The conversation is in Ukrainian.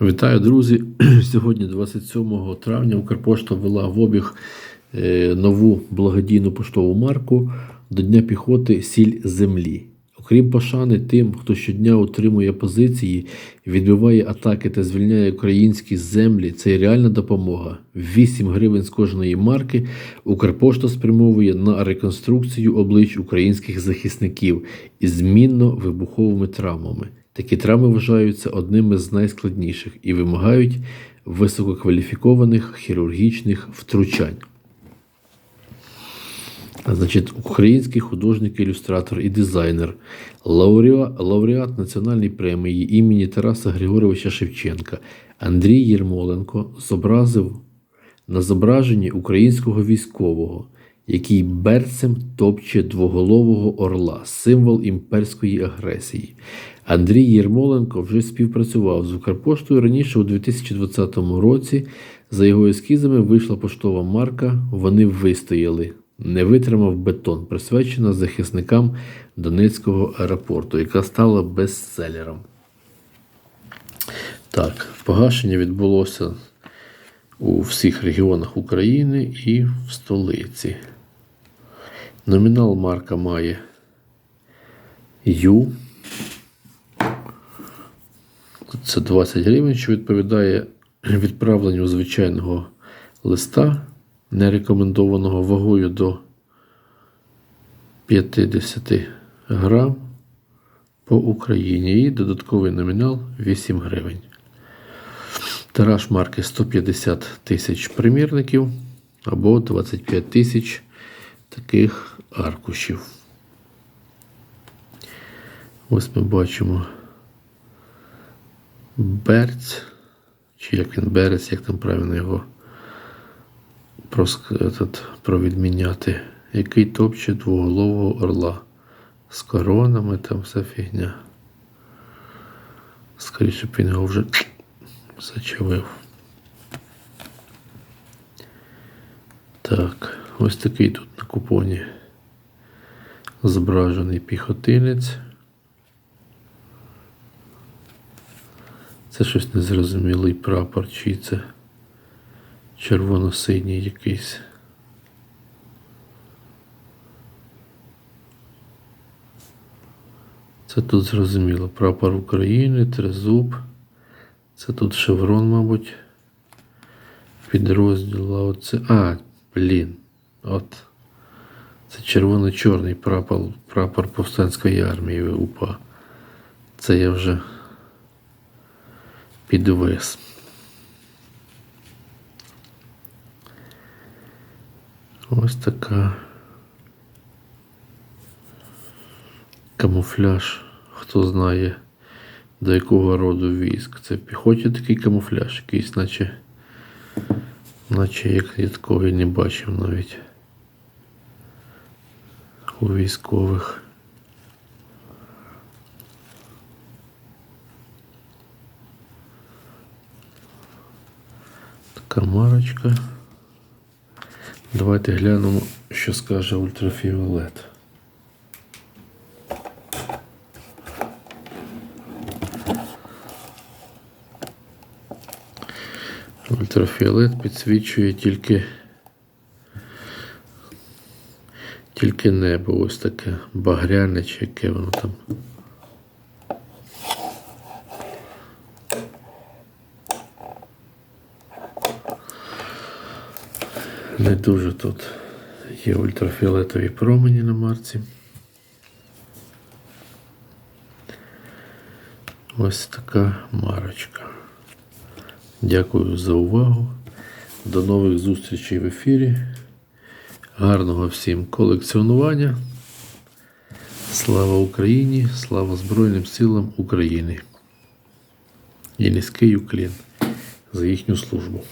Вітаю, друзі! Сьогодні, 27 травня, Укрпошта ввела в обіг е, нову благодійну поштову марку до Дня піхоти Сіль землі. Окрім пошани тим, хто щодня утримує позиції, відбиває атаки та звільняє українські землі, це реальна допомога. 8 гривень з кожної марки Укрпошта спрямовує на реконструкцію облич українських захисників із змінно-вибуховими травмами. Такі травми вважаються одними з найскладніших і вимагають висококваліфікованих хірургічних втручань. Значить, український художник, ілюстратор і дизайнер, лауреат, національної премії імені Тараса Григоровича Шевченка Андрій Єрмоленко зобразив на зображенні українського військового, який берцем топче двоголового орла, символ імперської агресії. Андрій Єрмоленко вже співпрацював з Укрпоштою раніше у 2020 році. За його ескізами вийшла поштова марка Вони вистояли. Не витримав бетон, присвячена захисникам Донецького аеропорту, яка стала бестселером. Так, погашення відбулося у всіх регіонах України і в столиці. Номінал марка має Ю. Це 20 гривень, що відповідає відправленню звичайного листа, нерекомендованого вагою до 50 грам по Україні. І додатковий номінал 8 гривень. Тираж марки 150 тисяч примірників або 25 тисяч таких аркушів. Ось ми бачимо берць, чи як він берець, як там правильно його провідміняти, який топче двоголового орла з коронами, там вся фігня. Скоріше б він його вже зачавив. Так, ось такий тут на купоні зображений піхотинець. Це щось незрозумілий прапор, чи це червоно-синій якийсь. Це тут зрозуміло. Прапор України, тризуб. Це тут шеврон, мабуть. Підрозділ. А блін. От. Це червоно-чорний прапор, прапор повстанської армії УПА. Це я вже підвис. Ось така камуфляж. Хто знає до якого роду військ. Це піхоті такий камуфляж, якийсь, наче, наче як я такого не бачив навіть у військових. Така марочка. Давайте глянемо, що скаже ультрафіолет. Ультрафіолет підсвічує тільки, тільки небо, ось таке багряне, чи яке воно там. Не дуже тут є ультрафіолетові промені на марці. Ось така марочка. Дякую за увагу. До нових зустрічей в ефірі. Гарного всім колекціонування. Слава Україні! Слава Збройним силам України. І низький уклін за їхню службу.